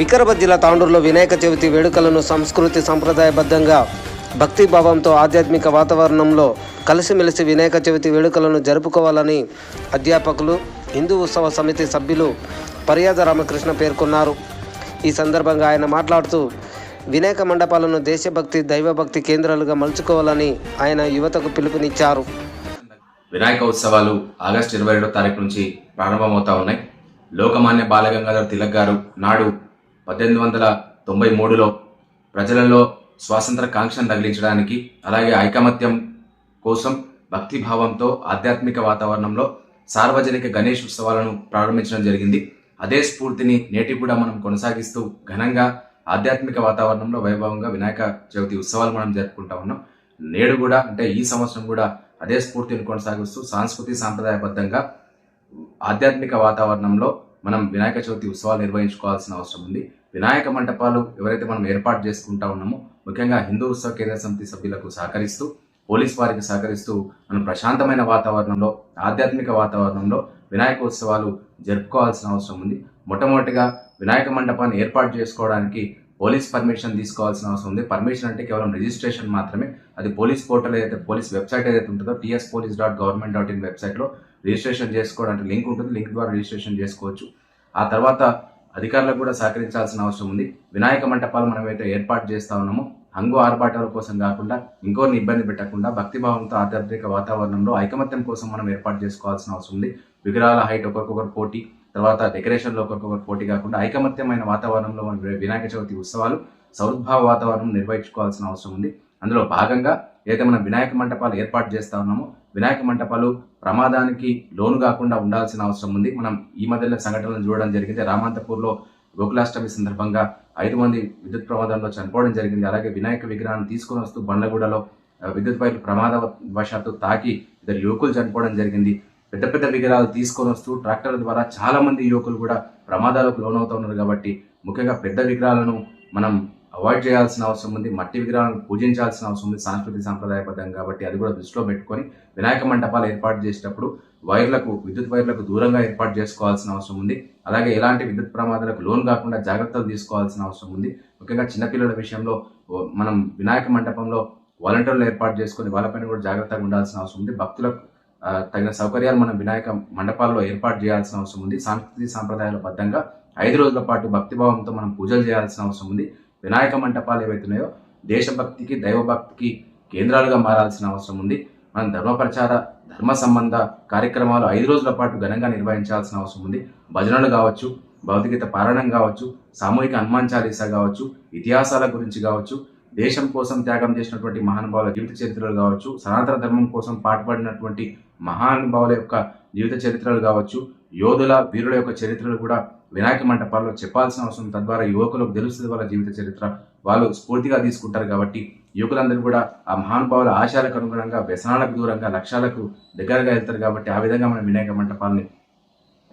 వికారాబాద్ జిల్లా తాండూరులో వినాయక చవితి వేడుకలను సంస్కృతి సంప్రదాయబద్ధంగా భక్తిభావంతో ఆధ్యాత్మిక వాతావరణంలో కలిసిమెలిసి వినాయక చవితి వేడుకలను జరుపుకోవాలని అధ్యాపకులు హిందూ ఉత్సవ సమితి సభ్యులు పర్యాద రామకృష్ణ పేర్కొన్నారు. ఈ సందర్భంగా ఆయన మాట్లాడుతూ వినాయక మండపాలను దేశభక్తి దైవభక్తి కేంద్రాలుగా మలుచుకోవాలని ఆయన యువతకు పిలుపునిచ్చారు. వినాయక ఉత్సవాలు ఆగస్టు ఇరవై రెండో తారీఖు నుంచి ప్రారంభమవుతా ఉన్నాయి. లోకమాన్య బాలగంగాధర్ తిలక్ గారు నాడు పద్దెనిమిది వందల తొంభై మూడులో ప్రజలలో స్వాతంత్ర కాంక్షను తగిలించడానికి అలాగే ఐకమత్యం కోసం భక్తి భావంతో ఆధ్యాత్మిక వాతావరణంలో సార్వజనిక గణేష్ ఉత్సవాలను ప్రారంభించడం జరిగింది. అదే స్ఫూర్తిని నేటి కూడా మనం కొనసాగిస్తూ ఘనంగా ఆధ్యాత్మిక వాతావరణంలో వైభవంగా వినాయక చవితి ఉత్సవాలు మనం జరుపుకుంటా ఉన్నాం. నేడు కూడా అంటే ఈ సంవత్సరం కూడా అదే స్ఫూర్తిని కొనసాగిస్తూ సాంస్కృతిక సాంప్రదాయబద్ధంగా ఆధ్యాత్మిక వాతావరణంలో మనం వినాయక చవితి ఉత్సవాలు నిర్వహించుకోవాల్సిన అవసరం ఉంది. వినాయక మంటపాలు ఎవరైతే మనం ఏర్పాటు చేసుకుంటా ఉన్నామో ముఖ్యంగా హిందూ ఉత్సవ కేంద్ర సమితి సభ్యులకు సహకరిస్తూ పోలీస్ వారికి సహకరిస్తూ మనం ప్రశాంతమైన వాతావరణంలో ఆధ్యాత్మిక వాతావరణంలో వినాయక ఉత్సవాలు జరుపుకోవాల్సిన అవసరం ఉంది. మొట్టమొదటిగా వినాయక మండపాన్ని ఏర్పాటు చేసుకోవడానికి పోలీస్ పర్మిషన్ తీసుకోవాల్సిన అవసరం ఉంది. పర్మిషన్ అంటే కేవలం రిజిస్ట్రేషన్ మాత్రమే. అది పోలీస్ పోర్టల్ ఏదైతే పోలీస్ వెబ్సైట్ ఏదైతే ఉంటుందో TS police dot government dot in వెబ్సైట్లో రిజిస్ట్రేషన్ చేసుకోవడానికి లింక్ ఉంటుంది. లింక్ ద్వారా రిజిస్ట్రేషన్ చేసుకోవచ్చు. ఆ తర్వాత అధికారులకు కూడా సహకరించాల్సిన అవసరం ఉంది. వినాయక మంటపాలు మనం అయితే ఏర్పాటు చేస్తా ఉన్నామో. హంగు ఆర్భాటాల కోసం కాకుండా ఇంకోరిని ఇబ్బంది పెట్టకుండా భక్తిభావంతో ఆధ్యాత్మిక వాతావరణంలో ఐకమత్యం కోసం మనం ఏర్పాటు చేసుకోవాల్సిన అవసరం ఉంది. విగ్రహాల హైట్ ఒక్కొక్కరు పోటీ తర్వాత డెకరేషన్లో ఒక్కొక్కరు పోటీ కాకుండా ఐకమత్యమైన వాతావరణంలో మనం వినాయక చవితి ఉత్సవాలు సౌద్భావ వాతావరణం నిర్వహించుకోవాల్సిన అవసరం ఉంది. అందులో భాగంగా ఏదైతే మనం వినాయక మంటపాలు ఏర్పాటు చేస్తా ఉన్నామో. వినాయక మంటపాలు ప్రమాదానికి లోను కాకుండా ఉండాల్సిన అవసరం ఉంది. మనం ఈ మధ్యలో సంఘటనలు చూడడం జరిగింది. రామాంతపూర్లో గోకులాష్టమి సందర్భంగా ఐదు మంది విద్యుత్ ప్రమాదంలో చనిపోవడం జరిగింది. అలాగే వినాయక విగ్రహాన్ని తీసుకుని వస్తూ బండ్లగూడలో విద్యుత్ విద్యుత్ వైర్లు ప్రమాదవశాత్తు తాకి ఇద్దరు యువకులు చనిపోవడం జరిగింది. పెద్ద పెద్ద విగ్రహాలు తీసుకొని వస్తూ ట్రాక్టర్ల ద్వారా చాలా మంది యువకులు కూడా ప్రమాదాలకు లోనవుతున్నారు కాబట్టి ముఖ్యంగా పెద్ద విగ్రహాలను మనం అవాయిడ్ చేయాల్సిన అవసరం ఉంది. మట్టి విగ్రహాలను పూజించాల్సిన అవసరం ఉంది. సాంస్కృతిక సాంప్రదాయబద్ధం కాబట్టి అది కూడా దృష్టిలో పెట్టుకొని వినాయక మంటపాలు ఏర్పాటు చేసేటప్పుడు వైర్లకు విద్యుత్ వైర్లకు దూరంగా ఏర్పాటు చేసుకోవాల్సిన అవసరం ఉంది. అలాగే ఎలాంటి విద్యుత్ ప్రమాదాలకు లోన్ కాకుండా జాగ్రత్తలు తీసుకోవాల్సిన అవసరం ఉంది. ముఖ్యంగా చిన్నపిల్లల విషయంలో మనం వినాయక మండపంలో వాలంటీర్లు ఏర్పాటు చేసుకొని వాళ్ళపైన కూడా జాగ్రత్తగా ఉండాల్సిన అవసరం ఉంది. భక్తులకు తగిన సౌకర్యాలు మనం వినాయక మండపాల్లో ఏర్పాటు చేయాల్సిన అవసరం ఉంది. సాంస్కృతిక సాంప్రదాయాల బద్ధంగా ఐదు రోజుల పాటు భక్తిభావంతో మనం పూజలు చేయాల్సిన అవసరం ఉంది. వినాయక మంటపాలు ఏవైతున్నాయో దేశభక్తికి దైవభక్తికి కేంద్రాలుగా మారాల్సిన అవసరం ఉంది. మనం ధర్మ ప్రచార ధర్మ సంబంధ కార్యక్రమాలు ఐదు రోజుల పాటు ఘనంగా నిర్వహించాల్సిన అవసరం ఉంది. భజనలు కావచ్చు భౌతికత పారాయణం కావచ్చు సామూహిక హనుమాన్ చాలీసా కావచ్చు ఇతిహాసాల గురించి కావచ్చు దేశం కోసం త్యాగం చేసినటువంటి మహానుభావుల జీవిత చరిత్రలు కావచ్చు సనాతన ధర్మం కోసం పాటుపడినటువంటి మహానుభావుల యొక్క జీవిత చరిత్రలు కావచ్చు యోధుల వీరుల యొక్క చరిత్రలు కూడా వినాయక మంటపాల్లో చెప్పాల్సిన అవసరం తద్వారా యువకులకు తెలుస్తుంది వాళ్ళ జీవిత చరిత్ర. వాళ్ళు స్ఫూర్తిగా తీసుకుంటారు కాబట్టి యువకులందరూ కూడా ఆ మహానుభావుల ఆశయాలకు అనుగుణంగా వ్యసనాలకు దూరంగా లక్ష్యాలకు దగ్గరగా వెళ్తారు కాబట్టి ఆ విధంగా మనం వినాయక మంటపాలని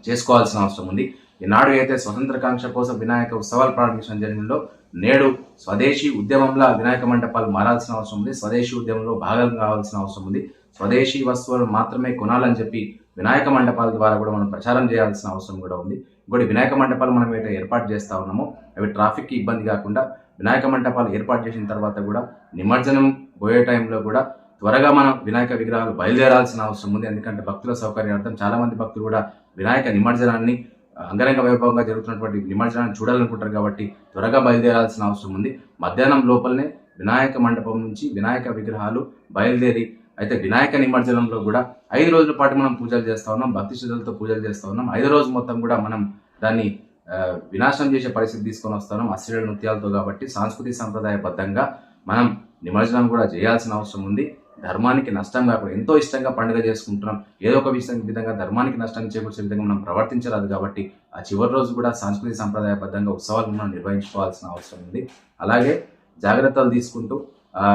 చేసుకోవాల్సిన అవసరం ఉంది. ఈనాడు అయితే స్వతంత్ర కాంక్ష కోసం వినాయక ఉత్సవాలు ప్రారంభించడం జరిగిందో నేడు స్వదేశీ ఉద్యమంలో వినాయక మంటపాలు మారాల్సిన అవసరం ఉంది. స్వదేశీ ఉద్యమంలో భాగం కావాల్సిన అవసరం ఉంది. స్వదేశీ వస్తువులు మాత్రమే కొనాలని చెప్పి వినాయక మండపాల ద్వారా కూడా మనం ప్రచారం చేయాల్సిన అవసరం కూడా ఉంది. ఇంకోటి వినాయక మండపాలు మనం ఏదైతే ఏర్పాటు చేస్తా ఉన్నామో అవి ట్రాఫిక్కి ఇబ్బంది కాకుండా వినాయక మండపాలు ఏర్పాటు చేసిన తర్వాత కూడా నిమజ్జనం పోయే టైంలో కూడా త్వరగా మనం వినాయక విగ్రహాలు బయలుదేరాల్సిన అవసరం ఉంది. ఎందుకంటే భక్తుల సౌకర్యార్థం చాలామంది భక్తులు కూడా వినాయక నిమజ్జనాన్ని అంగరంగ వైభవంగా జరుగుతున్నటువంటి నిమజ్జనాన్ని చూడాలనుకుంటారు కాబట్టి త్వరగా బయలుదేరాల్సిన అవసరం ఉంది. మధ్యాహ్నం లోపలనే వినాయక మండపం నుంచి వినాయక విగ్రహాలు బయలుదేరి అయితే వినాయక నిమజ్జనంలో కూడా ఐదు రోజుల పాటు మనం పూజలు చేస్తా ఉన్నాం భక్తి శ్రద్ధలతో పూజలు చేస్తా ఉన్నాం. ఐదు రోజు మొత్తం కూడా మనం దాన్ని వినాశనం చేసే పరిస్థితి తీసుకొని వస్తున్నాం అశ్లీల నృత్యాలతో కాబట్టి సాంస్కృతిక సంప్రదాయబద్ధంగా మనం నిమజ్జనం కూడా చేయాల్సిన అవసరం ఉంది. ధర్మానికి నష్టం కాకుండా ఎంతో ఇష్టంగా పండుగ చేసుకుంటున్నాం. ఏదో ఒక విషయం విధంగా ధర్మానికి నష్టం చేకూర్చే విధంగా మనం ప్రవర్తించరాదు కాబట్టి ఆ చివరి రోజు కూడా సాంస్కృతిక సంప్రదాయబద్ధంగా ఉత్సవాలు మనం నిర్వహించుకోవాల్సిన అవసరం ఉంది. అలాగే జాగ్రత్తలు తీసుకుంటూ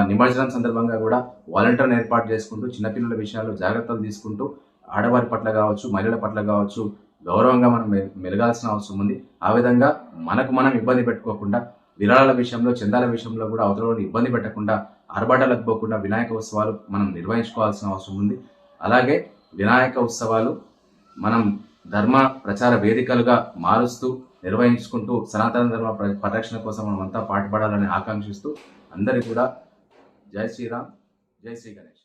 నిమజ్జనం సందర్భంగా కూడా వాలంటీర్ని ఏర్పాటు చేసుకుంటూ చిన్నపిల్లల విషయాల్లో జాగ్రత్తలు తీసుకుంటూ ఆడవారి పట్ల కావచ్చు మహిళల పట్ల కావచ్చు గౌరవంగా మనం మె- మెలగాల్సిన అవసరం ఉంది. ఆ విధంగా మనకు మనం ఇబ్బంది పెట్టుకోకుండా విరాళాల విషయంలో చందాల విషయంలో కూడా అవతలని ఇబ్బంది పెట్టకుండా ఆర్భాటాలకు పోకుండా వినాయక ఉత్సవాలు మనం నిర్వహించుకోవాల్సిన అవసరం ఉంది. అలాగే వినాయక ఉత్సవాలు మనం ధర్మ ప్రచార వేదికలుగా మారుస్తూ నిర్వహించుకుంటూ సనాతన ధర్మ ప్ర- పరిరక్షణ కోసం మనమంతా పాటుపడాలని ఆకాంక్షిస్తూ అందరికీ కూడా जय श्री राम जय श्री गणेश।